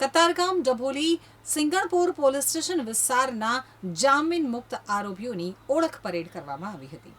Katargam Dabholi Singanpur police station વિસ્તારના જામીન મુક્ત આરોપીઓની ઓળખ પરેડ કરવામાં આવી હતી.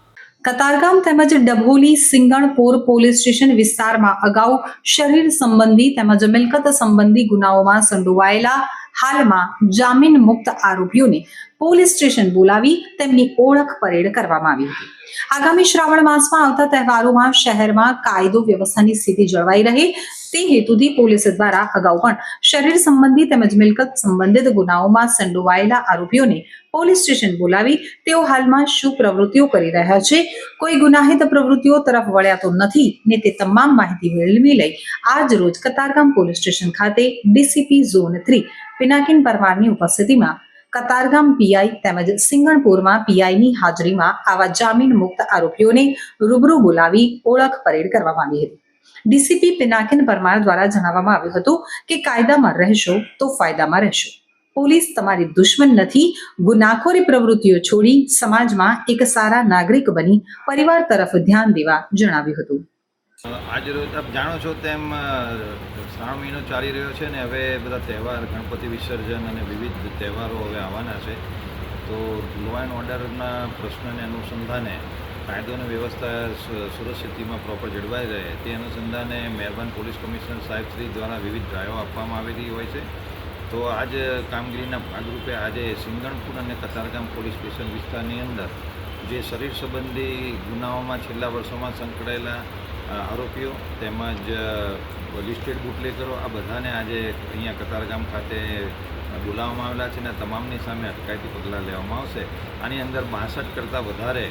કતારગામ તેમજ ડભોલી સિંગણપુર પોલીસ સ્ટેશન વિસ્તારમાં અગાઉ શરીર સંબંધી તેમજ મિલકત સંબંધી ગુનાઓમાં સંડોવાયેલા હાલમાં જામીન મુક્ત આરોપીઓને પોલીસ સ્ટેશન બોલાવી તેમની ઓળખ પરેડ કરવામાં આવી હતી. આગામી શ્રાવણ માસમાં આવતા તહેવારોમાં શહેરમાં કાયદો વ્યવસ્થાની સ્થિતિ જળવાઈ રહે તે હેતુથી પોલીસ દ્વારા અગાઉ પણ શરીર સંબંધી તેમજ મિલકત સંબંધિત ગુનાઓમાં સંડોવાયેલા આરોપીઓને પોલીસ સ્ટેશન બોલાવી તેઓ હાલમાં શું પ્રવૃત્તિઓ કરી રહ્યા છે, કોઈ ગુનાહિત પ્રવૃત્તિઓ તરફ વળ્યા તો નથી ને તે તમામ માહિતી મેળવી લઈ આજ રોજ કતારગામ પોલીસ સ્ટેશન ખાતે ડીસીપી ઝોન થ્રી, પિનાકિન પરમારની ઉપસ્થિતિમાં કતારગામ પીઆઈ તેમજ સિંગણપુરમાં પીઆઈની હાજરીમાં આવા જામીન મુક્ત આરોપીઓને રૂબરૂ બોલાવી ઓળખ પરેડ કરવામાં આવી હતી. ડીસીપી પિનાકિન પરમાર દ્વારા જણાવવામાં આવ્યું હતું કે કાયદામાં રહેશો તો ફાયદામાં રહેશો. પોલીસ તમારી દુશ્મન નથી, ગુનાખોરી પ્રવૃત્તિઓ છોડી સમાજમાં એક સારા નાગરિક બની પરિવાર તરફ ધ્યાન દેવા જણાવ્યું હતું. આજે રોજ આપ જાણો છો તેમ શ્રાવણ મહિનો ચાલી રહ્યો છે ને હવે બધા તહેવાર, ગણપતિ વિસર્જન અને વિવિધ તહેવારો હવે આવવાના છે. તો લો એન્ડ ઓર્ડરના પ્રશ્નને અનુસંધાને કાયદો અને વ્યવસ્થા સુરક્ષિતિમાં સુરક્ષિત પ્રોપર જળવાઈ રહે તે અનુસંધાને મહેરબાન પોલીસ કમિશનર સાહેબ શ્રી દ્વારા વિવિધ ડ્રાઈવો આપવામાં આવેલી હોય છે. તો આજ કામગીરીના ભાગરૂપે આજે સિંગણપુર અને કતારગામ પોલીસ સ્ટેશન વિસ્તારની અંદર જે શરીર સંબંધી ગુનાઓમાં છેલ્લા વર્ષોમાં સંકળાયેલા આરોપીઓ તેમજ લિસ્ટેડ બુટલેકરો આ બધાને આજે અહીંયા કતારગામ ખાતે બોલાવવામાં આવેલા છે અને તમામની સામે અટકાયતી પગલાં લેવામાં આવશે. આની અંદર બાસઠ કરતાં વધારે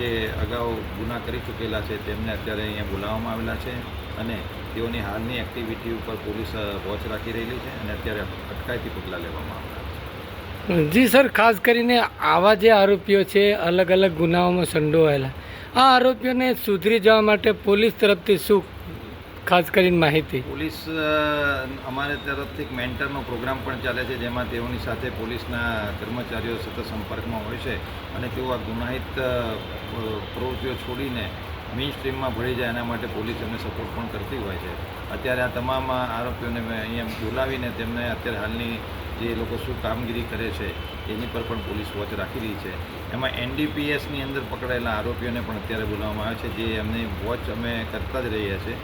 જે અગાઉ ગુના કરી ચૂકેલા છે તેમને અત્યારે અહીંયા બોલાવવામાં આવેલા છે અને તેઓની હાલની એક્ટિવિટી ઉપર પોલીસ વોચ રાખી રહેલી છે અને અત્યારે અટકાયતી પગલાં લેવામાં આવેલા જી સર, ખાસ કરીને આવા જે આરોપીઓ છે અલગ અલગ ગુનાઓમાં સંડોવાયેલા. આ આરોપીઓને સુધરી જવા માટે પોલીસ તરફથી શું ખાસ કરીને માહિતી? પોલીસ અમારે તરફથી એક મેન્ટરનો પ્રોગ્રામ પણ ચાલે છે, જેમાં તેઓની સાથે પોલીસના કર્મચારીઓ સતત સંપર્કમાં હોય છે અને તેઓ આ ગુનાહિત પ્રવૃત્તિઓ છોડીને મેઇન સ્ટ્રીમમાં ભળી જાય એના માટે પોલીસ એમને સપોર્ટ પણ કરતી હોય છે. અત્યારે આ તમામ આરોપીઓને મેં અહીંયા બોલાવીને તેમને અત્યારે હાલની જે લોકો શું કામગીરી કરે છે, એની પર પણ પોલીસ વોચ રાખી રહી છે. એમાં એનડીપીએસની અંદર પકડાયેલા આરોપીઓને પણ અત્યારે બોલાવવામાં આવે છે. જે એમની વોચ અમે કરતા જ રહ્યા છીએ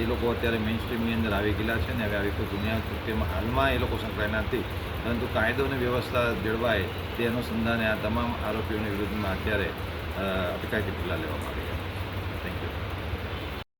એ લોકો અત્યારે મેઇન સ્ટ્રીમની અંદર આવી ગયેલા છે ને હવે આવી કોઈ દુનિયા કૃત્યમાં હાલમાં એ લોકો સંકળાયેલા નથી. પરંતુ કાયદો અને વ્યવસ્થા જળવાય તે અનુસંધાને આ તમામ આરોપીઓની વિરુદ્ધમાં અત્યારે અટકાયતી પગલાં લેવામાં આવી છે.